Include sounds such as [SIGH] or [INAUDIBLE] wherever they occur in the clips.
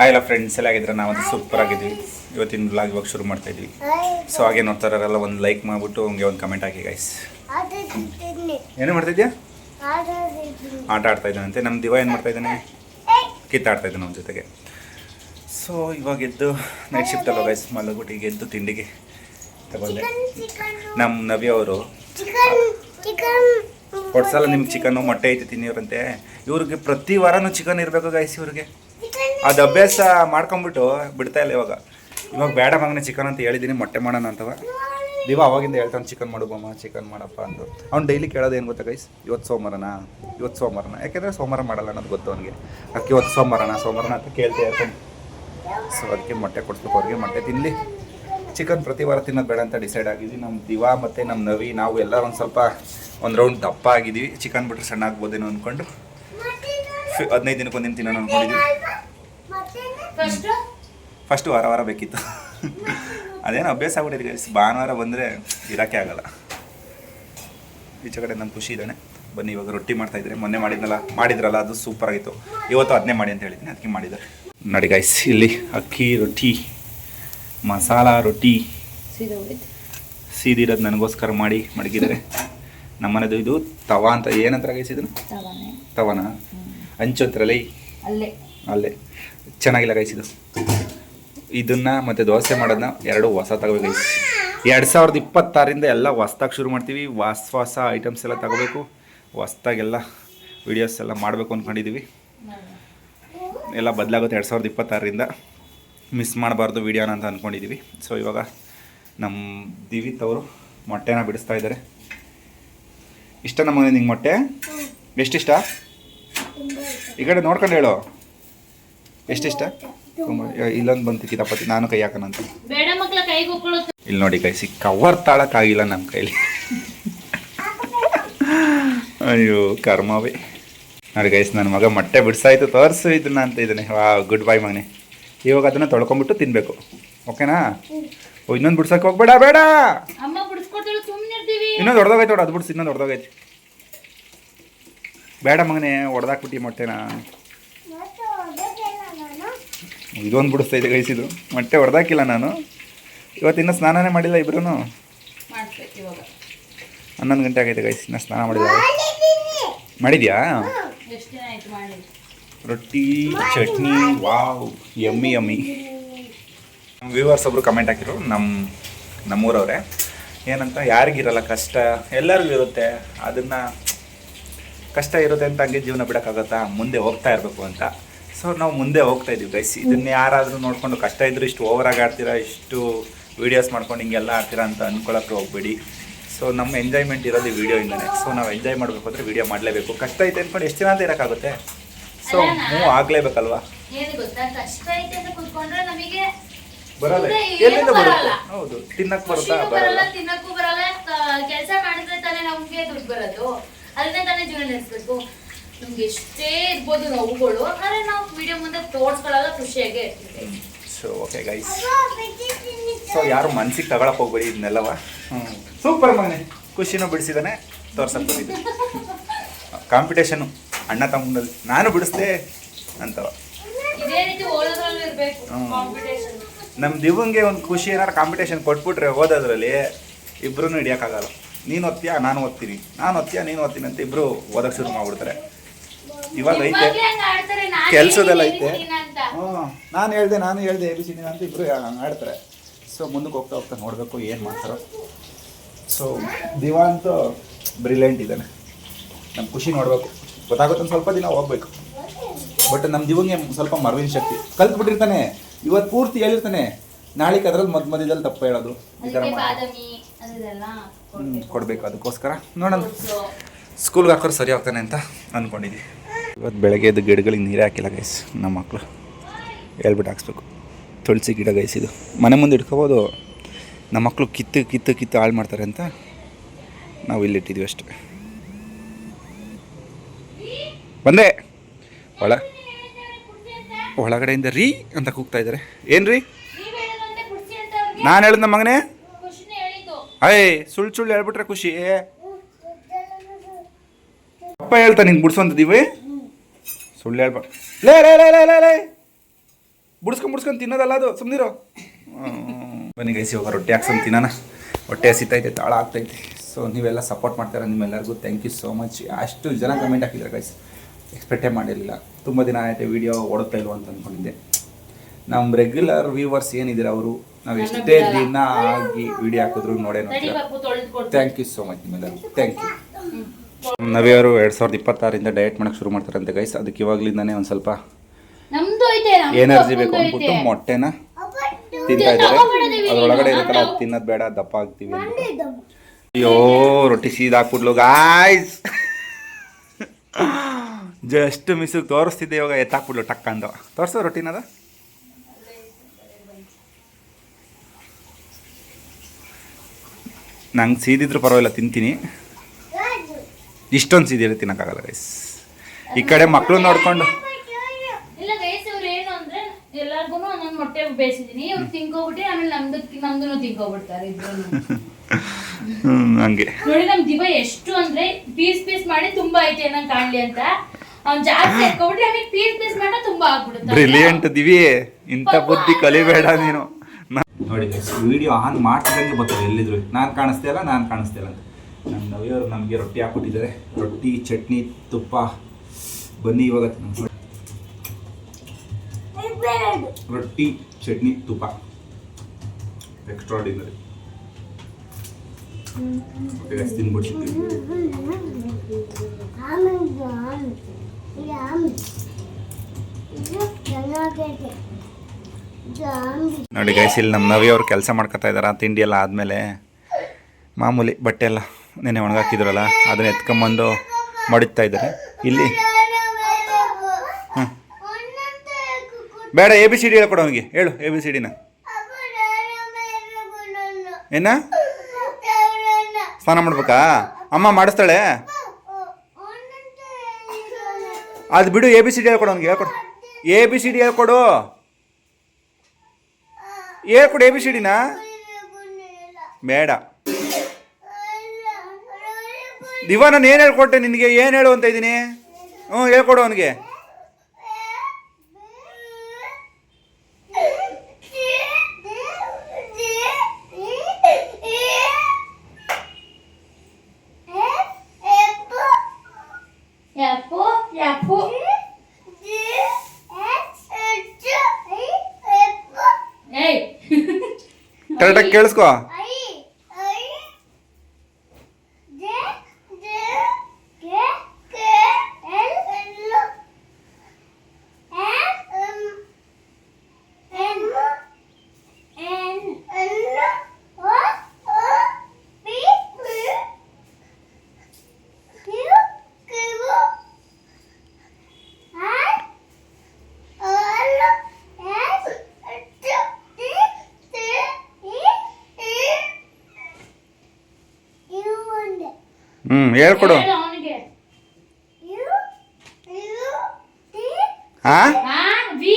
Hi ಎಲ್ಲ friends ಎಲ್ಲ ಆಗಿದ್ರೆ ನಾವಂತೂ ಸೂಪರ್ ಆಗಿದ್ವಿ. ಇವತ್ತಿನ ಬ್ಲಾಗ್ ಇವಾಗ ಶುರು ಮಾಡ್ತಾ ಇದ್ವಿ. ಸೊ ಹಾಗೆ ನೋಡ್ತಾರಲ್ಲ ಒಂದು ಲೈಕ್ ಮಾಡಿಬಿಟ್ಟು ಹಂಗೆ ಒಂದು ಕಮೆಂಟ್ ಹಾಕಿ ಗೈಸ್ ಏನು ಮಾಡ್ತಾ ಇದೆಯಾ ಆಟ ಆಡ್ತಾ ಇದ್ದಾನಂತೆ. ನಮ್ಮ ದಿವ ಏನು ಮಾಡ್ತಾ ಇದ್ದಾನೆ? ಕಿತ್ತಾಡ್ತಾ ಇದ್ದಾನೆ ಅವನ ಜೊತೆಗೆ. ಸೊ ಇವಾಗ ಎದ್ದು ನೈಟ್ ಶಿಫ್ಟ್ ಅಲ್ಲ ಗೈಸ್ ಮಲಗ್ಬಿಟ್ಟು ಈಗ ಎದ್ದು ತಿಂಡಿಗೆ ತಗೊಂಡೆ. ನಮ್ಮ ನವ್ಯ ಅವರು ಸಲ ನಿಮ್ಗೆ ಚಿಕನ್ನು ಮೊಟ್ಟೆ ಐತೆ ತಿನ್ನಿವ್ರಂತೆ. ಇವ್ರಿಗೆ ಪ್ರತಿ ವಾರನೂ ಚಿಕನ್ ಇರಬೇಕು ಗೈಸ್ ಇವ್ರಿಗೆ. ಅದು ಅಭ್ಯಾಸ ಮಾಡ್ಕೊಂಬಿಟ್ಟು ಬಿಡ್ತಾ ಇಲ್ಲ ಇವಾಗ. ಇವಾಗ ಬೇಡ ಮಗನೇ ಚಿಕನ್ ಅಂತ ಹೇಳಿದ್ದೀನಿ ಮೊಟ್ಟೆ ಮಾಡೋಣ ಅಂತವ. ದಿವ ಅವಾಗಿಂದ ಹೇಳ್ತಾನೆ ಚಿಕನ್ ಬಮ್ಮ, ಚಿಕನ್ ಮಾಡಪ್ಪ ಅಂತ ಅವ್ನು ಡೈಲಿ ಕೇಳೋದು ಏನು ಗೊತ್ತಾ ಗೈಸ್ ಇವತ್ತು ಸೋಮವಾರನ? ಇವತ್ತು ಸೋಮವಾರನ? ಯಾಕೆಂದರೆ ಸೋಮವಾರ ಮಾಡಲ್ಲ ಅನ್ನೋದು ಗೊತ್ತು ಅವನಿಗೆ. ಅಕ್ಕಿ ಇವತ್ತು ಸೋಮವಾರನ ಸೋಮವಾರನ ಅಂತ ಕೇಳ್ತಾ ಇರ್ತಾನೆ. ಸೊ ಅದಕ್ಕೆ ಮೊಟ್ಟೆ ಕೊಡಿಸ್ಬೇಕು, ಅವ್ರಿಗೆ ಮೊಟ್ಟೆ ತಿನ್ನಲಿ ಚಿಕನ್ ಪ್ರತಿ ವಾರ ತಿನ್ನೋದು ಬೇಡ ಅಂತ ಡಿಸೈಡ್ ಆಗಿದ್ವಿ. ನಮ್ಮ ದಿವಾ ಮತ್ತು ನಮ್ಮ ನವಿ, ನಾವು ಎಲ್ಲ ಒಂದು ಸ್ವಲ್ಪ ಒಂದು ರೌಂಡ್ ದಪ್ಪ ಆಗಿದ್ದೀವಿ ಚಿಕನ್ ಬಿಟ್ಟರೆ ಸಣ್ಣ ಆಗ್ಬೋದೇನೋ ಅಂದ್ಕೊಂಡು ಹದಿನೈದು ದಿನಕ್ಕೆ ಒಂದಿನ ತಿನ್ನೋಣ ಅಂದ್ಕೊಂಡಿದ್ವಿ ಫಸ್ಟ್ ವಾರ ವಾರ ಬೇಕಿತ್ತು. ಅದೇನು ಅಭ್ಯಾಸ ಆಗ್ಬಿಟ್ಟಿದೆ ಗೈಸ್ ಭಾನುವಾರ ಬಂದರೆ ಇರೋಕ್ಕೆ ಆಗಲ್ಲ. ಈಚೆ ಕಡೆ ನನ್ನ ಖುಷಿ ಇದ್ದಾನೆ. ಬನ್ನಿ ಇವಾಗ ರೊಟ್ಟಿ ಮಾಡ್ತಾ ಇದ್ರೆ ಮೊನ್ನೆ ಮಾಡಿದ್ನಲ್ಲ ಮಾಡಿದ್ರಲ್ಲ ಅದು ಸೂಪರ್ ಆಗಿತ್ತು. ಇವತ್ತು ಅದನ್ನೇ ಮಾಡಿ ಅಂತ ಹೇಳಿದ್ದೀನಿ ಅದಕ್ಕೆ ಮಾಡಿದ್ದಾರೆ. ನೋಡಿ ಗೈಸ್ ಇಲ್ಲಿ ಅಕ್ಕಿ ರೊಟ್ಟಿ ಮಸಾಲ ರೊಟ್ಟಿ. ಸೀದಿರೋದು ನನಗೋಸ್ಕರ ಮಾಡಿ ಮಡಗಿದ್ದಾರೆ. ನಮ್ಮನೆದು ಇದು ತವಾ ಅಂತ. ಏನಂತ ಗೈಸ್ ಇದನ್ನು? ತವನ? ಹಂಚೋತ್ರಲ್ಲಿ ಅಲ್ಲೇ. ಅಲ್ಲೇ. ಚೆನ್ನಾಗಿಲ್ಲ ಗೈಸ್ ಇದು. ಇದನ್ನ ಮತ್ತೆ ದೋಸೆ ಮಾಡೋದನ್ನ ಎರಡು ಹೊಸ ತಗೋಬೇಕು ಗೈಸ್ ಎರಡು ಸಾವಿರದ ಇಪ್ಪತ್ತಾರಿಂದ ಎಲ್ಲ ಹೊಸ್ದಾಗಿ ಶುರು ಮಾಡ್ತೀವಿ. ಹೊಸ ಹೊಸ ಐಟಮ್ಸ್ ಎಲ್ಲ ತಗೋಬೇಕು. ಹೊಸ್ದಾಗೆಲ್ಲ ವಿಡಿಯೋಸ್ ಎಲ್ಲ ಮಾಡಬೇಕು ಅಂದ್ಕೊಂಡಿದ್ದೀವಿ ಎಲ್ಲ ಬದಲಾಗುತ್ತೆ ಎರಡು ಸಾವಿರದ ಇಪ್ಪತ್ತಾರರಿಂದ. ಮಿಸ್ ಮಾಡಬಾರ್ದು ವೀಡಿಯೋನ ಅಂತ ಅಂದ್ಕೊಂಡಿದ್ದೀವಿ ಸೊ ಇವಾಗ ನಮ್ಮ ದಿವಿತ್ ಅವರು ಮೊಟ್ಟೆನ ಬಿಡಿಸ್ತಾ ಇದ್ದಾರೆ. ಇಷ್ಟ ನಮಗೆ ನಿಂಗೆ ಮೊಟ್ಟೆ? ಎಷ್ಟಿಷ್ಟ? ಈ ಕಡೆ ನೋಡ್ಕೊಂಡು ಹೇಳು. ಎಷ್ಟಿಷ್ಟ? ಇಲ್ಲೊಂದು ಬಂತು ಕಿತಾಪತಿ ನಾನು ಕೈ ಹಾಕೋಣ ಇಲ್ಲಿ ನೋಡಿ ಕೈ ಸಿಕ್ಕ ಕವರ್ ತಾಳಕ್ಕಾಗಿಲ್ಲ ನಮ್ಮ ಕೈಲಿ. ಅಯ್ಯೋ ಕರ್ಮವೇ. ನೋಡಿ ಗೈಸ್ ನನ್ನ ಮಗ ಮೊಟ್ಟೆ ಬಿಡ್ಸಾಯ್ತು ತೋರಿಸು ಇದನ್ನ ಅಂತ ಇದ್ದಾನೆ. ವಾ ಗುಡ್ ಬೈ ಮಗನೆ. ಇವಾಗ ಅದನ್ನು ತೊಳ್ಕೊಂಬಿಟ್ಟು ತಿನ್ನಬೇಕು ಓಕೆನಾ? ಓ ಇನ್ನೊಂದು ಬಿಡ್ಸಕ್ಕೆ ಹೋಗ್ಬೇಡ ಬೇಡ. ಇನ್ನೊಂದು ಹೊಡೆದೋಗೈತೆ ನೋಡು ಅದು ಬಿಡ್ಸಿ ಇನ್ನೊಂದು ಹೊಡೆದೋಗೈತೆ ಬೇಡ ಮಗನೇ ಹೊಡೆದಾಕ್ಬಿಟ್ಟು ಮೊಟ್ಟೆನಾ ಇದೊಂದು ಬಿಡಿಸ್ತಾ ಇದೆ. ಗೈಸಿದು ಮೊಟ್ಟೆ ಹೊಡೆದಾಕಿಲ್ಲ ನಾನು. ಇವತ್ತಿನ್ನ ಸ್ನಾನನೇ ಮಾಡಿಲ್ಲ ಇವಾಗ. ಹನ್ನೊಂದು ಗಂಟೆ ಆಗೈತೆ ಗೈಸ್ ಇನ್ನೂ ಸ್ನಾನ ಮಾಡಿಲ್ಲ. ಮಾಡಿದ್ಯಾ? ಎಷ್ಟು ದಿನ ಆಯ್ತು ಮಾಡಿ ರೊಟ್ಟಿ ಚಟ್ನಿ ವಾವ್ ಯಮ್ಮಿ ಯಮ್ಮಿ ನಮ್ಮ ವ್ಯೂವರ್ಸ್ ಒಬ್ರು ಕಮೆಂಟ್ ಹಾಕಿರು ನಮ್ಮ ನಮ್ಮೂರವ್ರೆ. ಏನಂತ ಯಾರಿಗಿರಲ್ಲ ಕಷ್ಟ ಎಲ್ಲರಿಗೂ ಇರುತ್ತೆ. ಅದನ್ನ ಕಷ್ಟ ಇರುತ್ತೆ ಅಂತ ಹಂಗೆ ಜೀವನ ಬಿಡೋಕ್ಕಾಗತ್ತಾ? ಮುಂದೆ ಹೋಗ್ತಾ ಇರಬೇಕು ಅಂತ. ಸೊ ನಾವು ಮುಂದೆ ಹೋಗ್ತಾ ಇದೀವಿ ಗೈಸ್ ಇದನ್ನ ಯಾರಾದರೂ ನೋಡಿಕೊಂಡು ಕಷ್ಟ ಇದ್ದರೂ ಇಷ್ಟು ಓವರಾಗಿ ಆಡ್ತೀರಾ ಇಷ್ಟು ವೀಡಿಯೋಸ್ ಮಾಡ್ಕೊಂಡು ಹಿಂಗೆಲ್ಲ ಆಡ್ತೀರಾ ಅಂತ ಅಂದ್ಕೊಳ್ಳೋಕ್ಕೆ ಹೋಗ್ಬೇಡಿ. ಸೊ ನಮ್ಮ ಎಂಜಾಯ್ಮೆಂಟ್ ಇರೋದು ವಿಡಿಯೋಯಿಂದನೇ ಸೊ ನಾವು ಎಂಜಾಯ್ ಮಾಡಬೇಕು ಅಂದರೆ ವೀಡಿಯೋ ಮಾಡಲೇಬೇಕು. ಕಷ್ಟ ಐತೆ ಅಂದ್ಕೊಂಡು ಎಷ್ಟು ದಿನ ಅಂತ ಇರೋಕ್ಕಾಗುತ್ತೆ? So move ಆಗಲೇಬೇಕಲ್ವಾ? ಬರಲ್ಲ. ಎಲ್ಲಿಂದ ಬರುತ್ತೆ. ಹೌದು ತಿನ್ನಕ್ ಬರುತ್ತಾ? ಬರಲ್ಲ ಮಾಡಿದ್ರೆ ತಾನೇ ಜೀವನ ನಡೆಸ್ಬೇಕು. ನಮ್ಗೆ ಎಷ್ಟೇ ಇರ್ಬೋದು ನೋವುಗಳು ಆದ್ರೆ ನಾವು ವಿಡಿಯೋ ಮುಂದೆ ತೋರ್ಸ್ಕೊಳ್ಳಲ್ಲ ಖುಷಿಯಾಗೆ ಇರ್ತೀವಿ. ಸೊ ಓಕೆ ಗೈಸ್ ಸೊ ಯಾರು ಮನ್ಸಿಗೆ ತಗೊಳಕ್ ಹೋಗ್ಬೇಡಿ ಇದನ್ನೆಲ್ಲವ? ಸೂಪರ್ ಮಗನೆ. ಖುಷಿನೂ ಬಿಡಿಸಿದಾನೆ ತೋರ್ಸಕ್ ಬಂದಿದ್ದೆ ಕಾಂಪಿಟೇಷನು ಅಣ್ಣ ತಮ್ಮನಲ್ಲಿ. ನಾನು ಬಿಡಿಸ್ದೆ ಅಂತವ ಇದೇ ರೀತಿ ಓದೋದ್ರಲ್ಲೂ ಇರ್ಬೇಕು ಕಾಂಪಿಟೇಷನ್ ನಮ್ಮ ದಿವಂಗೆ ಒಂದು ಖುಷಿ ಏನಾರು ಕಾಂಪಿಟೇಷನ್ ಕೊಟ್ಬಿಟ್ರೆ ಓದೋದ್ರಲ್ಲಿ ಇಬ್ರು ಹಿಡಿಯೋಕ್ಕಾಗಲ್ಲ. ನೀನು ಒತ್ತೀಯಾ ನಾನು ಓದ್ತೀನಿ ನಾನು ಒತ್ತೀಯಾ ನೀನು ಓದ್ತೀನಿ ಅಂತ ಇಬ್ರು ಓದಕ್ಕೆ ಶುರು ಮಾಡ್ಬಿಡ್ತಾರೆ. ಇವಾಗ ಐತೆ. ಕೆಲ್ಸದಲ್ಲ ಐತೆ. ಹ್ಞೂ ನಾನು ಹೇಳ್ದೆ ನಾನು ಹೇಳ್ದೆ ಎ ಬಿ ಸಿ ಅಂತ ಇಬ್ರು ಆಡ್ತಾರೆ. ಸೊ ಮುಂದಕ್ಕೆ ಹೋಗ್ತಾ ಹೋಗ್ತಾ ನೋಡಬೇಕು ಏನು ಮಾಡ್ತಾರೋ. ಸೊ ದಿವಾ ಅಂತೂ ಬ್ರಿಲಿಯಂಟ್ ಇದ್ದಾನೆ. ನಮ್ಮ ಖುಷಿ ನೋಡಬೇಕು. ಗೊತ್ತಾಗುತ್ತೆ ಸ್ವಲ್ಪ ದಿನ ಹೋಗ್ಬೇಕು. ಬಟ್ ನಮ್ಮ ದಿವಂಗೆ ಸ್ವಲ್ಪ ಮರವಿನ ಶಕ್ತಿ. ಕಲ್ತ್ಬಿಟ್ಟಿರ್ತಾನೆ. ಇವತ್ತು ಪೂರ್ತಿ ಹೇಳಿರ್ತಾನೆ. ನಾಳೆಗೆ ಅದ್ರಲ್ಲಿ ಮಧ್ಯ ಮಧ್ಯದಲ್ಲಿ ತಪ್ಪು ಹೇಳೋದು. ಈ ಥರ ಮಾಡಿ ಕೊಡಬೇಕು. ಅದಕ್ಕೋಸ್ಕರ. ನೋಡೋಣ. ಸ್ಕೂಲ್ಗೆ ಹಾಕೋರು ಸರಿ ಹೋಗ್ತಾನೆ ಅಂತ ಅಂದ್ಕೊಂಡಿದ್ವಿ ಇವತ್ತು ಬೆಳಗ್ಗೆ ಎದ್ದು ಗಿಡಗಳಿಗೆ ನೀರೇ ಹಾಕಿಲ್ಲ ಗೈಸ್ ನಮ್ಮ ಮಕ್ಕಳು ಹೇಳ್ಬಿಟ್ಟು ಹಾಕ್ಸ್ಬೇಕು. ತುಳಸಿ ಗಿಡ ಗೈಸ್ ಇದು. ಮನೆ ಮುಂದೆ ಇಟ್ಕೋಬೋದು. ನಮ್ಮ ಮಕ್ಕಳು ಕಿತ್ತು ಕಿತ್ತು ಕಿತ್ತು ಹಾಳು ಮಾಡ್ತಾರೆ ಅಂತ ನಾವು ಇಲ್ಲಿ ಇಟ್ಟಿದ್ವಿ ಅಷ್ಟೇ. ಬಂದೆ. ಒಳ ಒಳಗಡೆಯಿಂದ ರೀ ಅಂತ ಕೂಗ್ತಾ ಇದ್ದಾರೆ. ಏನು ರೀ ನಾನು ಹೇಳಿದ ನಮ್ಮ ಮಗನೇ ಅಯ್ಯ ಸುಳ್ಳು ಸುಳ್ಳು ಹೇಳ್ಬಿಟ್ರೆ ಖುಷಿ. ಅಪ್ಪ ಹೇಳ್ತಾ ನಿಂಗೆ ಬಿಡ್ಸೋಂಥದ್ದೀವಿ ಸುಳ್ಳು ಹೇಳ್ಬ ಲೇ ಲೇ ಲೇ ಲೇ ಲೇ ಲೇ. ಬುಡ್ಸ್ಕೊಂಡ್ ಬುಡ್ಸ್ಕೊಂಡು ತಿನ್ನೋದಲ್ಲ ಅದು. ಸುಮ್ಮನಿರೋ ಬನ್ನಿ ಗೈಸಿ ಇವಾಗ ರೊಟ್ಟಿ ಹಾಕ್ಸ್ಕೊಂಡು ತಿನ್ನೋಣ. ಹೊಟ್ಟೆ ಹಸಿತೈತೆ ತಾಳ ಆಗ್ತೈತೆ. ಸೊ ನೀವೆಲ್ಲ ಸಪೋರ್ಟ್ ಮಾಡ್ತಾರೆ ನಿಮ್ಮೆಲ್ಲರಿಗೂ. ಥ್ಯಾಂಕ್ ಯು ಸೋ ಮಚ್ ಅಷ್ಟು ಜನ ಕಮೆಂಟ್ ಹಾಕಿದ್ದಾರೆ ಗೈಸ್ ಎಕ್ಸ್ಪೆಕ್ಟೇ ಮಾಡಿರಲಿಲ್ಲ. ತುಂಬ ದಿನ ಆಯಿತು ವಿಡಿಯೋ ಓಡುತ್ತಾ ಇಲ್ವ ಅಂತ ಅಂದ್ಕೊಂಡಿದ್ದೆ ನಮ್ಮ ರೆಗ್ಯುಲರ್ ವ್ಯೂವರ್ಸ್ ಏನಿದ್ದಾರೆ ಅವರು? ನಾವು ಎಷ್ಟೇ ದಿನ ಆಗಿ ವಿಡಿಯೋ ಹಾಕಿದ್ರು ನೋಡೇ ಥ್ಯಾಂಕ್ ಯು ಸೋ ಮಚ್ ನಿಮ್ಮೆಲ್ಲ ಥ್ಯಾಂಕ್ ಯು ನವಿಯವರು ಎರಡು ಸಾವಿರದ ಇಪ್ಪತ್ತಾರರಿಂದ ಡಯಟ್ ಮಾಡೋಕೆ ಶುರು ಮಾಡ್ತಾರಂತೆ ಗೈಸ್ ಅದಕ್ಕೆ ಇವಾಗಲಿಂದಾನೇ ಒಂದು ಸ್ವಲ್ಪ ಎನರ್ಜಿ ಬೇಕು. ಅಂದ್ಬಿಟ್ಟು. ಮೊಟ್ಟೆನ ತಿಂತಾ ಇದ್ದಾರೆ. ಅದ್ರೊಳಗಡೆ ಇರೋ ಇರುತ್ತಲ್ಲ ಅದು ತಿನ್ನೋದು ಬೇಡ ದಪ್ಪ ಆಗ್ತೀವಿ ಅಯ್ಯೋ ರೊಟ್ಟಿ ಸೀದಾಕ್ಬಿಡ್ಲು ಗಾಯ್ಸ್ ಜಸ್ಟ್ ಮಿಸ್ಸಿಗೆ ತೋರಿಸ್ತಿದ್ದೆ ಇವಾಗ ಎತ್ತಾಕ್ಬಿಡ್ಲು ಟಕ್ ಅಂದ. ತೋರಿಸೋ ರೊಟ್ಟಿನದ ನಂಗೆ ಸೀದಿದ್ರು ಪರವಾಗಿಲ್ಲ ತಿಂತೀನಿ. ಇಷ್ಟೊಂದು ಸೀದಿದ್ರೆ ತಿನ್ನೋಕ್ಕಾಗಲ್ಲ ಗೈಸ್ ಈ ಕಡೆ ಮಕ್ಕಳು ನೋಡ್ಕೊಂಡು. ಇಲ್ಲ ಗೈಸ್ ಇವ್ರು ಏನು ಅಂದ್ರೆ ಎಲ್ಲಾರ್ಗು ಒಂದೊಂದು ಮೊಟ್ಟೆ ಬೇಯಿಸಿದೀನಿ. ಇವ್ರು ತಿನ್ಕೋಬಿಟ್ಟು ಆಮೇಲೆ ನಮ್ದು ನಮ್ದು ತಿನ್ಕೋಬಿಡ್ತಾರೆ ಹಂಗೆ. ನೋಡಿ ನಮ್ ದಿವ ಎಷ್ಟು ಅಂದ್ರೆ ಪೀಸ್ ಪೀಸ್ ಮಾಡಿ ತುಂಬಾ ಐತೆ ನಂಗೆ ಕಾಣ್ಲಿ ಅಂತ. ಅವ್ನು ಜಾಸ್ತಿ ಹಾಕೋಬಿಟ್ರೆ ಆಮೇಲೆ ಪೀಸ್ ಪೀಸ್ ಮಾಡ ತುಂಬಾ ಆಗ್ಬಿಡುತ್ತೆ ಬ್ರಿಲಿಯಂಟ್ ದಿವಿ ಇಂಥ ಬುದ್ಧಿ ಕಲಿಬೇಡ ನೀನು. ನೋಡಿ ವಿಡಿಯೋ ಆನ್ ಮಾಡ್ತಿದ್ದಂಗೆ ಬರ್ತದೆ ಎಲ್ಲಿದ್ರು. ನಾನು ಕಾಣಿಸ್ತಾ ಇಲ್ಲ, ನಾನು ಕಾಣಿಸ್ತಾ ಇಲ್ಲ ಅಂತ. ನಮ್ಮ ನವಿಯವರು ನಮಗೆ ರೊಟ್ಟಿ ಹಾಕ್ಬಿಟ್ಟಿದ್ದಾರೆ ರೊಟ್ಟಿ, ಚಟ್ನಿ, ತುಪ್ಪ. ಬನ್ನಿ ಇವಾಗ. ರೊಟ್ಟಿ, ಚಟ್ನಿ, ತುಪ್ಪ. ಎಕ್ಸ್ಟ್ರಾಡಿನರಿ ತಿನ್ಬಿಡ್ತೀನಿ. ನೋಡಿ ಗೈಸ್ ಇಲ್ಲಿ ನಮ್ಮ ನವಿ ಅವ್ರು ಕೆಲಸ ಮಾಡ್ಕೊತಾ ಇದ್ದಾರೆ ತಿಂಡಿ ಎಲ್ಲ ಆದಮೇಲೆ. ಮಾಮೂಲಿ ಬಟ್ಟೆ ಎಲ್ಲ ನೆನೆ ಒಣಗಾಕಿದ್ರಲ್ಲ, ಅದನ್ನ ಎತ್ಕೊಂಬಂದು ಮಡಿತಾ ಇದ್ದಾರೆ. ಇಲ್ಲಿ. ಹ್ಮ್. ಬೇಡ ಎ ಬಿ ಸಿ ಡಿ ಹೇಳ್ಕೊಡು ಅವನಿಗೆ. ಹೇಳು ಎ ಬಿ ಸಿ ಡಿನ ಏನ? ಸ್ನಾನ ಮಾಡ್ಬೇಕಾ? ಅಮ್ಮ ಮಾಡಿಸ್ತಾಳೆ? ಅದು ಬಿಡು ಎ ಬಿ ಸಿ ಡಿ ಹೇಳ್ಕೊಡು ಅವ್ನಿಗೆ, ಹೇಳ್ಕೊಡು. ಎ ಬಿ ಸಿ ಡಿ ಹೇಳ್ಕೊಡು. ಹೇಳ್ಕೊಡು ಎ ಬಿ ಸಿ ಡಿನ ಬೇಡ ದಿವ ನಾನು ಏನು ಹೇಳ್ಕೊಟ್ಟೆ ನಿನಗೆ ಏನು ಹೇಳು ಅಂತ ಇದ್ದೀನಿ ಹ್ಞೂ ಹೇಳ್ಕೊಡು ಅವನಿಗೆ ಯಾಪು ಯಾಪೋ ಏಯ್ ಕರೆಕ್ಟಾಗಿ ಕೇಳಿಸ್ಕೊ. ಹ್ಞೂ ಹೇಳ್ಕೊಡು. ಹಾಂ ಹಾ ವಿ.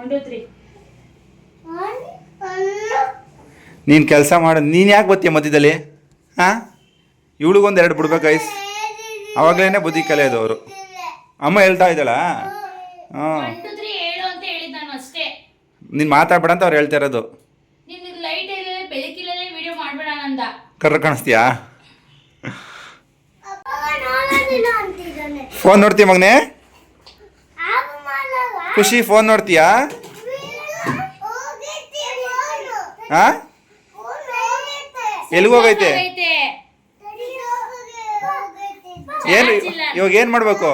ಒನ್ ಟು ತ್ರೀ ನೀನು ಕೆಲಸ ಮಾಡು. ನೀನು ಯಾಕೆ ಬತ್ತೀಯ ಮಧ್ಯದಲ್ಲಿ? ಹಾಂ ಇವಳಿಗೊಂದು ಎರಡು ಬಿಡ್ಬೇಕು ಐಸ್. ಅವಾಗಲೇ ಬುದ್ಧಿ ಕಲಿಯೋದು ಅವರು ಅಮ್ಮ ಹೇಳ್ತಾ ಇದ್ದಾಳ? ಹಾಂ ಒನ್ ಟು ತ್ರೀ ಹೇಳು ಅಂತ ಹೇಳಿದ್ ನಾನು ಅಷ್ಟೇ ನೀನು ಮಾತಾಡ್ಬೇಡ ಅಂತ ಅವ್ರು ಹೇಳ್ತಾ ಇರೋದು. ನಿನ್ನ ಲೈಟ್ ಇಲ್ಲ ಬೆಳಕಿಲ್ಲೇ ವಿಡಿಯೋ ಮಾಡ್ಬೇಡ ನಂದ ಕರ್ರ ಕಾಣಿಸ್ತೀಯಾ? ಫೋನ್ ನೋಡ್ತೀಯ ಮಗನೇ? ಖುಷಿ ಫೋನ್ ನೋಡ್ತೀಯಾ? ಹಾಂ ಎಲ್ಲಿಗೆ ಹೋಗೈತೆ? ಐತೆ ಏನು ಇವಾಗ ಏನು ಮಾಡಬೇಕು?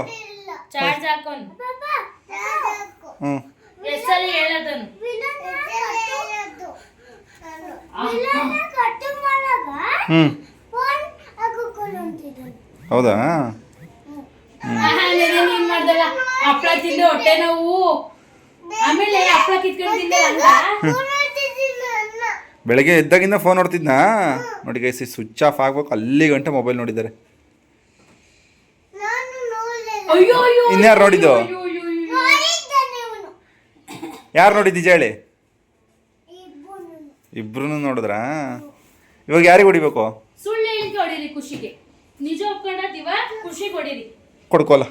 ಚಾರ್ಜ್ ಹಾಕೊಂಡು ಹ್ಞೂ ಎಷ್ಟಲ್ಲಿ ಹೇಳೋದನ್ನು? ಹ್ಞೂ ಹೌದಾ? ನೀನ್ ಮಾಡ್ದಲ್ಲ? ಹಪ್ಳ ತಿಂದು ಹೊಟ್ಟೆ ನೋವು. ಆಮೇಲೆ ಹಪ್ಳ ಕಿತ್ಕೊಂಡು ತಿಂದೆ ಅಲ್ಲ ಬೆಳಗ್ಗೆ ಎದ್ದಾಗಿಂದ ಫೋನ್ ನೋಡ್ತಿದ್ನಾ? ನೋಡಿ ಗೈಸಿ ಸ್ವಿಚ್ ಆಫ್ ಆಗ್ಬೇಕು ಅಲ್ಲಿ ಗಂಟೆ ಮೊಬೈಲ್ ನೋಡಿದ್ದಾರೆ. ಅಯ್ಯೋ ಅಯ್ಯೋ ಇನ್ಯಾರು ನೋಡಿದ್ದು. ಯಾರು ನೋಡಿದ್ದೀಜ ಹೇಳಿ? ಇಬ್ರು ನೋಡಿದ್ರಾ? ಇವಾಗ ಯಾರಿಗೆ ಹೊಡಿಬೇಕು? ಸುಳ್ಳು ಹೊಡೀರಿ ಖುಷಿಗೆ. ನಿಜ ಒಪ್ಕೊಂಡದಿವ ಖುಷಿ ಹೊಡೀರಿ. ಕೊಡ್ಕೋಲ್ಲ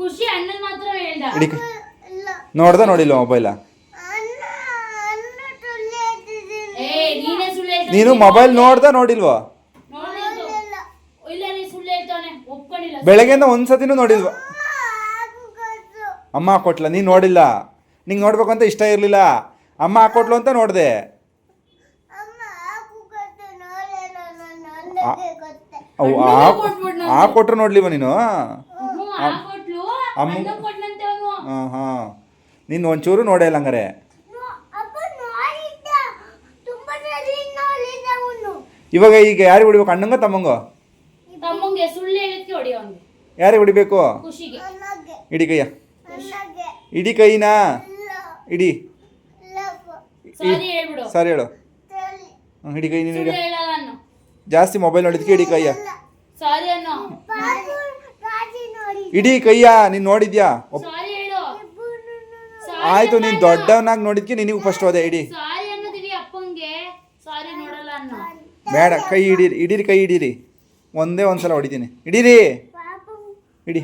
ಖುಷಿ ಅಣ್ಣನ್ ಮಾತ್ರ ಹೇಳ್ದ. ಹಿಡಿಕ. ನೋಡ್ದ ನೋಡಿಲ್ಲ ಮೊಬೈಲ? ಏ ನೀನೇ ಸುಳ್ಳು ಹೇಳ್ತಾನೆ. ನೀನು ಮೊಬೈಲ್ ನೋಡ್ದ ನೋಡಿಲ್ವಾ. ಇಲ್ಲ ನೀ ಸುಳ್ಳು ಹೇಳ್ತಾನೆ ಒಪ್ಕೊಂಡಿಲ್ಲ. ಬೆಳಗ್ಗೆಯಿಂದ ಒಂದ್ಸತಿನೂ ನೋಡಿಲ್ವ? ಅಮ್ಮ ಕೊಟ್ಲ ನೀನು ನೋಡಿಲ್ಲ. ನಿಂಗೆ ನೋಡ್ಬೇಕು ಅಂತ ಇಷ್ಟ ಇರಲಿಲ್ಲ. ಅಮ್ಮ ಹಾಕೊಟ್ಲು ಅಂತ ನೋಡಿದೆ. ಅವು ಕೊಟ್ಬಿಡ್ ಆ ಕೊಟ್ರು ನೋಡ್ಲಿವ ನೀನು. ಅಮ್ಮ- ಹಾಂ ಹಾಂ. ನೀನು ಒಂಚೂರು ನೋಡೇ ಇಲ್ಲ ಹಂಗಾರೆ. ಇವಾಗ ಈಗ ಯಾರಿಗೆ ಹೊಡಿಬೇಕು ಅಣ್ಣಂಗ ತಮ್ಮಂಗ? ಯಾರಿಗೆ ಹೊಡಿಬೇಕು? ಖುಷಿಗೆ. ಇಡಿ ಕೈಯ. ಇಡಿ ಕೈನಾ? ಇಡಿ. ಸಾರಿ ಹೇಳು. ಹ್ಮ್, ಇಡಿ ಕೈ ನೀನು ಜಾಸ್ತಿ ಮೊಬೈಲ್ ನೋಡಿದ್ಕೆ ಇಡಿ ಕೈಯ ಇಡೀ ಕೈಯ ನೀನು ನೋಡಿದ್ಯಾ? ಆಯ್ತು ನೀನು ದೊಡ್ಡವನಾಗಿ ನೋಡಿದ್ಕೆ ನಿನಗೂ ಫಸ್ಟ್ ಹೋದೆ ಇಡಿ ಬೇಡ ಕೈ ಹಿಡೀರಿ ಹಿಡೀರಿ ಕೈ ಹಿಡೀರಿ. ಒಂದೇ ಒಂದ್ಸಲ ಹೊಡಿತೀನಿ. ಹಿಡೀರಿ. ಆಯ್ತು.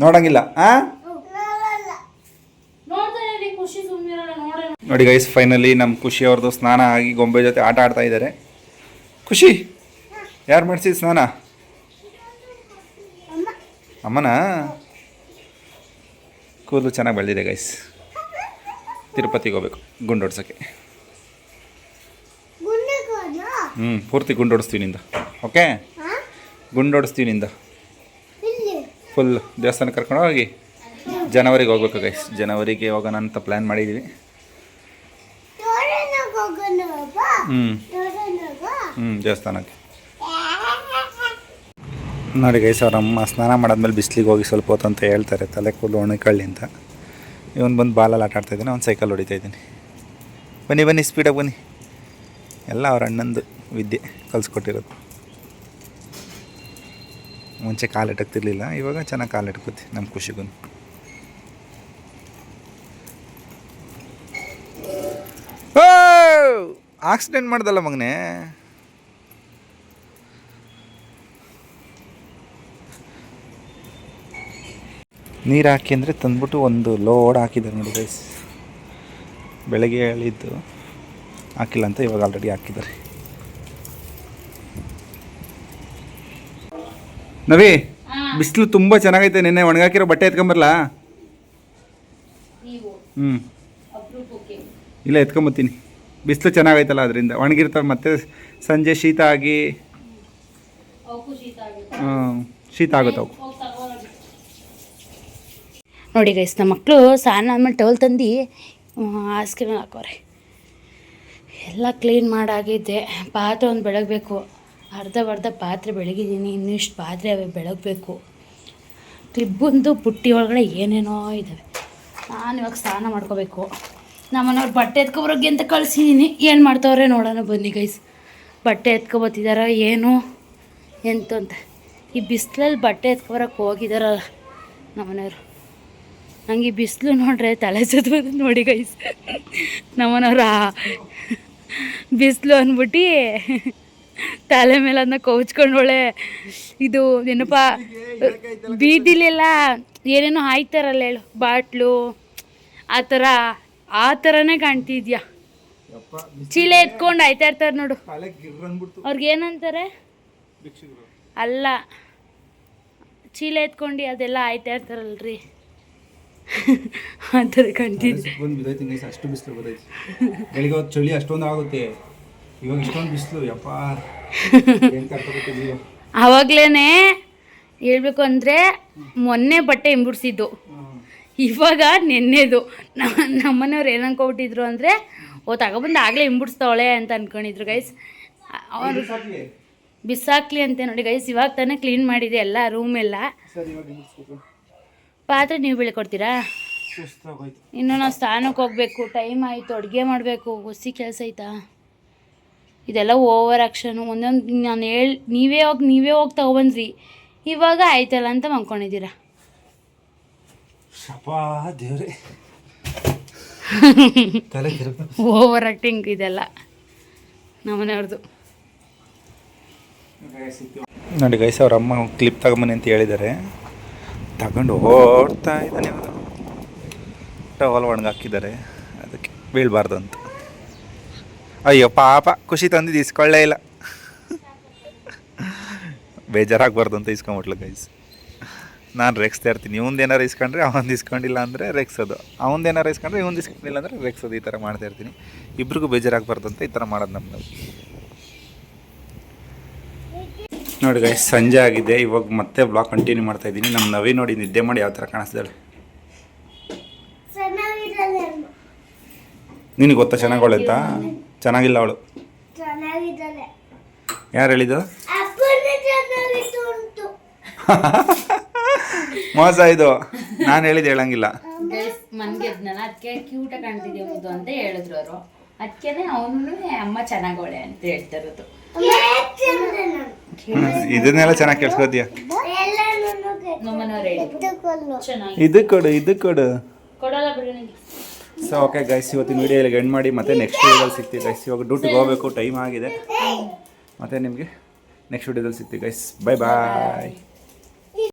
ನೋಡಂಗಿಲ್ಲ ಆ ನೋಡ್ತಾನೆ ಇರಿ, ಖುಷಿ ಸುಮ್ಮನಿರಲ್ಲ ನೋಡೋಣ ನೋಡಿ ಗೈಸ್ ಫೈನಲಿ ನಮ್ಮ ಖುಷಿ ಅವ್ರದ್ದು ಸ್ನಾನ ಆಗಿ ಗೊಂಬೆ ಜೊತೆ ಆಟ ಆಡ್ತಾ ಇದ್ದಾರೆ. ಖುಷಿ? ಯಾರು ಮಾಡಿಸಿ ಸ್ನಾನ? ಅಮ್ಮನ? ಕೂದಲು ಚೆನ್ನಾಗಿ ಬೆಳೆದಿದೆ ಗೈಸ್ ತಿರುಪತಿಗೆ ಹೋಗ್ಬೇಕು ಗುಂಡೋಡ್ಸೋಕ್ಕೆ ಹ್ಞೂ ಪೂರ್ತಿ ಗುಂಡೊಡಿಸ್ತೀವಿ ನಿಂದ. ಓಕೆ ಗುಂಡೋಡಿಸ್ತೀವಿ ನಿಂದ. ಫುಲ್ ದೇವಸ್ಥಾನ ಕರ್ಕೊಂಡು ಹೋಗಿ, ಜನವರಿಗೆ ಹೋಗ್ಬೇಕು ಗೈಸ್ ಜನವರಿಗೆ ಹೋಗೋಣ ಅಂತ ಪ್ಲ್ಯಾನ್ ಮಾಡಿದ್ದೀವಿ ಹ್ಞೂ ದೇವಸ್ಥಾನಕ್ಕೆ. ನೋಡಿ ಗೈಸ್ ಅವ್ರ ಅಮ್ಮ ಸ್ನಾನ ಮಾಡಾದ್ಮೇಲೆ ಬಿಸಿಲಿಗೆ ಹೋಗಿ ಸ್ವಲ್ಪ ಹೊತ್ತು ಅಂತ ಹೇಳ್ತಾರೆ, ತಲೆ ಕೂದಲು ಒಣಕಳ್ಳಿ ಅಂತ. ಇವನು ಬಂದು ಬಾಲಲ್ಲಿ ಆಟ ಆಡ್ತಾ ಇದ್ದೀನಿ, ಅವ್ನು ಸೈಕಲ್ ಹೊಡಿತಾ ಇದ್ದೀನಿ. ಬನ್ನಿ ಬನ್ನಿ ಸ್ಪೀಡಾಗಿ ಬನ್ನಿ. ಎಲ್ಲ ಅವ್ರ ಅಣ್ಣಂದು ವಿದ್ಯೆ ಕಲಿಸ್ಕೊಟ್ಟಿರೋದು. ಮುಂಚೆ ಕಾಲು ಇಟ್ಟಕ್ತಿರ್ಲಿಲ್ಲ ಇವಾಗ ಚೆನ್ನಾಗಿ ಕಾಲು ಇಟ್ಕೋತಿ ನಮ್ಮ ಖುಷಿಗೂ ಆಕ್ಸಿಡೆಂಟ್ ಮಾಡ್ದಲ್ಲ ಮಗನೇ. ನೀರು ಹಾಕಿ ಅಂದರೆ ತಂದ್ಬಿಟ್ಟು ಒಂದು ಲೋಡ್ ಹಾಕಿದ್ದಾರೆ ನೋಡಿ ಗೈಸ್ ಬೆಳಗ್ಗೆ ಹೇಳಿದ್ದು ಹಾಕಿಲ್ಲ ಅಂತ ಇವಾಗ ಆಲ್ರೆಡಿ ಹಾಕಿದ್ದಾರೆ. ನವಿ ಬಿಸಿಲು ತುಂಬ ಚೆನ್ನಾಗೈತೆ ನಿನ್ನೆ ಒಣಗಾಕಿರೋ ಬಟ್ಟೆ ಎತ್ಕೊಂಬರ್ಲಾ? ಹ್ಞೂ ಇಲ್ಲ ಎತ್ಕೊಂಬತ್ತೀನಿ ಬಿಸಿಲು ಚೆನ್ನಾಗೈತಲ್ಲ ಅದರಿಂದ. ಒಣಗಿರ್ತವೆ ಮತ್ತೆ ಸಂಜೆ ಶೀತ ಆಗಿ ಶೀತ ಆಗುತ್ತೆ. ಅವು ನೋಡಿ ಗೈಸ್ ನಮ್ಮ ಮಕ್ಕಳು ಸ್ನಾನ ಆದ್ಮೇಲೆ ಟವಲ್ ತಂದು ಹಾಸಿಗೆ ಮೇಲೆ ಹಾಕೋರೆ ಎಲ್ಲ ಕ್ಲೀನ್ ಮಾಡಾಗಿದ್ದೆ. ಪಾತ್ರೆ ಒಂದು ಬೆಳಗಬೇಕು. ಅರ್ಧ ಅರ್ಧ ಪಾತ್ರೆ ಬೆಳಗಿದ್ದೀನಿ. ಇನ್ನಿಷ್ಟು ಪಾತ್ರೆ ಅವೇ ಬೆಳಗಬೇಕು. ಕ್ಲಿಬ್ಬೊಂದು ಪುಟ್ಟಿ ಒಳಗಡೆ ಏನೇನೋ ಇದ್ದಾವೆ ನಾನು ಇವಾಗ ಸ್ನಾನ ಮಾಡ್ಕೋಬೇಕು. ನಮ್ಮನೆಯವ್ರು ಬಟ್ಟೆ ಎತ್ಕೊಬರೋಗಿ ಅಂತ ಕಳಿಸಿದ್ದೀನಿ ಏನು ಮಾಡ್ತಾವ್ರೆ ನೋಡೋಣ ಬನ್ನಿ ಗೈಸ್ ಬಟ್ಟೆ ಎತ್ಕೊಬತ್ತಿದಾರ, ಏನು ಎಂತ ಅಂತ ಈ ಬಿಸಿಲಲ್ಲಿ ಬಟ್ಟೆ ಎತ್ಕೊಬರಕ್ಕೆ ಹೋಗಿದಾರಲ್ಲ ನಮ್ಮನೆಯವರು ನಂಗೆ ಈ ಬಿಸಿಲು ನೋಡ್ರೆ ತಲೆ ಸುತ್ತ ನೋಡಿ ಗೈಸ್ ನಮ್ಮನವ್ರ ಬಿಸಿಲು ಅಂದ್ಬಿಟ್ಟು ತಲೆ ಮೇಲೆ ಅದನ್ನ ಕೌಚ್ಕೊಂಡೋಳೆ ಇದು ನೆನಪ ಬೀದಿಲೆಲ್ಲ ಏನೇನೋ ಹಾಯ್ತಾರಲ್ಲ ಹೇಳು, ಬಾಟ್ಲು, ಆ ಥರ ಆ ಥರನೇ ಕಾಣ್ತಿದ್ಯಾ? ಚೀಲ ಎತ್ಕೊಂಡು ಆಯ್ತಾ ಇರ್ತಾರೆ ನೋಡು. ಅವ್ರಿಗೆ ಏನಂತಾರೆ? ಅಲ್ಲ ಚೀಲ ಎತ್ಕೊಂಡು ಅದೆಲ್ಲ ಆಯ್ತಾ ಇರ್ತಾರಲ್ರಿ. ಆ ಥರ ಕಾಣ್ತಿದ್ದೆ. ಬಂದು ಅಷ್ಟು ಬಿಸಿಲು ಬರ್ತೈತಿ ಬೆಳಿಗ್ಗೆ ಹೊತ್ತು ಚಳಿ ಅಷ್ಟೊಂದು ಆಗುತ್ತೆ. ಇವಾಗ ಇಷ್ಟೊಂದು ಬಿಸಿಲು ಯಪ್ಪ. ಅವಾಗ್ಲೇನೆ ಹೇಳ್ಬೇಕು ಅಂದರೆ ಮೊನ್ನೆ ಬಟ್ಟೆ ಹಿಂಬಿಡ್ಸಿದ್ದು. ಇವಾಗ ನೆನ್ನೆದು. ನಮ್ಮ ನಮ್ಮನೆಯವ್ರು ಏನು ಅನ್ಕೊಬಿಟ್ಟಿದ್ರು ಅಂದರೆ ಓ ತಗೊಬಂದು ಆಗಲೇ ಹಿಂಬಿಡಿಸ್ತಾವಳೆ ಅಂತ ಅಂದ್ಕೊಂಡಿದ್ರು ಗೈಸ್ ಅವರು ಬಿಸಾಕ್ಲಿ. ಅಂತೆ ನೋಡಿ ಗೈಸ್ ಇವಾಗ ತಾನೇ ಕ್ಲೀನ್ ಮಾಡಿದೆ ಎಲ್ಲ ರೂಮ್ ಎಲ್ಲ. ಪಾತ್ರೆ ನೀವು ಬೆಳ್ಕೊಡ್ತೀರಾ ಇನ್ನು ನಾವು ಸ್ನಾನಕ್ಕೆ ಹೋಗ್ಬೇಕು ಟೈಮ್ ಆಯಿತು ಅಡುಗೆ ಮಾಡಬೇಕು ಹುಸಿ ಕೆಲಸ ಆಯ್ತಾ? ಇದೆಲ್ಲ ಓವರ್ ಆಕ್ಷನು ಒಂದೊಂದು ನಾನು ಹೇಳಿ ನೀವೇ ಹೋಗಿ ನೀವೇ ಹೋಗಿ ತಗೊಬಂದ್ರಿ. ಇವಾಗ ಆಯ್ತಲ್ಲ ಅಂತ ಮಂಕೊಂಡಿದ್ದೀರಾ ಶಪ ದೇವ್ರೆ. ತಲೆ ಓವರ್ ಆಕ್ಟಿಂಗ್ ಇದೆಲ್ಲ ನಮ್ಮನೆಯವ್ರದ್ದು ನೋಡಿ ಗೈಸ್ ಅವ್ರ ಅಮ್ಮ ಕ್ಲಿಪ್ ತಗೊಂಬನಿ ಅಂತ ಹೇಳಿದ್ದಾರೆ. ತಗೊಂಡು ಓಡ್ತಾ ಇದ್ದಾನೆ ಟವಲ್ ಟವಲ್ ಒಣಗಾಕಿದ್ದಾರೆ ಅದಕ್ಕೆ ಬೀಳಬಾರ್ದು ಅಂತ. ಅಯ್ಯೋ ಪಾಪ ಖುಷಿ ತಂದಿದ್ದು ಇಸ್ಕೊಳ್ಳೇ ಇಲ್ಲ. ಬೇಜಾರಾಗಬಾರ್ದು ಅಂತ ಇಸ್ಕೊಂಬಿಟ್ಲು ಗೈಸ್ ನಾನು ರೆಕ್ಸ್ತಾ ಇರ್ತೀನಿ. ಇವಂದು ಏನಾರು ಇಸ್ಕೊಂಡ್ರೆ ಅವನು ಇಸ್ಕೊಂಡಿಲ್ಲ ಅಂದರೆ ರೆಕ್ಸೋದು ಅವಂದು ಏನಾರು ಇಸ್ಕೊಂಡ್ರೆ ಇವಂದು ಇಸ್ಕೊಂಡಿಲ್ಲ ಅಂದರೆ ರೆಕ್ಸೋದು ಈ ಥರ ಮಾಡ್ತಾ ಇರ್ತೀನಿ. ಇಬ್ರಿಗೂ ಬೇಜಾರಾಗಬಾರ್ದು ಅಂತ ಈ ಥರ ಮಾಡೋದು ನಮ್ಮದು ನೋಡಿ ಗೈಸ್ ಸಂಜೆ ಆಗಿದೆ. ಇವಾಗ ಮತ್ತೆ ಬ್ಲಾಗ್ ಕಂಟಿನ್ಯೂ ಮಾಡ್ತಾ ಇದ್ದೀನಿ. ನಮ್ಮ ನವಿ ನೋಡಿ ನಿದ್ದೆ ಮಾಡಿ ಯಾವ ಥರ ಕಾಣಿಸ್ತಾಳೆ. ನಿನಗೆ ಗೊತ್ತಾ ಚೆನ್ನಾಗಿ ಅಂತ ಚೆನ್ನಾಗಿಲ್ಲ ಅವಳು. ಯಾರು ಹೇಳಿದ್ದು? [LAUGHS] ಮೋಸ ಇದು. ನಾನು ಹೇಳಿದ್ದು ಹೇಳಂಗಿಲ್ಲ. ಗೈಸ್ ಮನ್ಗೆದ್ನಲ್ಲ ಅದಕ್ಕೆ ಕ್ಯೂಟ ಕಾಣ್ತಿದ್ಯ ಮುದ್ದು ಅಂತ ಹೇಳಿದ್ರು ಅವರು. ಅದಕ್ಕೆ ಅವನು ಅಮ್ಮ ಚೆನ್ನಾಗೋಳೆ ಅಂತ ಹೇಳ್ತಾ ಇರೋದು ಇದನ್ನೆಲ್ಲ ಚೆನ್ನಾಗಿ ಕೇಳಿಸ್ಕೋತೀಯ ನಮ್ಮನೆಯವ್ರು ಹೇಳಿ ಚೆನ್ನಾಗಿ. ಇದು ಕೊಡು ಇದು ಕೊಡು. ಕೊಡಲ್ಲ ಬಿಡಿ ನನಗೆ. ಸೊ ಓಕೆ ಗೈಸ್ ಇವತ್ತಿನ ವಿಡಿಯೋ ಇಲ್ಲಿ ಎಂಡ್ ಮಾಡಿ. ಮತ್ತೆ ನೆಕ್ಸ್ಟ್ ವಿಡಿಯೋದಲ್ಲಿ ಸಿಗ್ತೀವಿ ಗೈಸ್ ಇವಾಗ ಡ್ಯೂಟಿಗೆ ಹೋಗಬೇಕು ಟೈಮ್ ಆಗಿದೆ. ಮತ್ತೆ ನಿಮಗೆ ನೆಕ್ಸ್ಟ್ ವಿಡಿಯೋದಲ್ಲಿ ಸಿಗ್ತೀವಿ ಗೈಸ್ ಬೈ ಬಾಯ್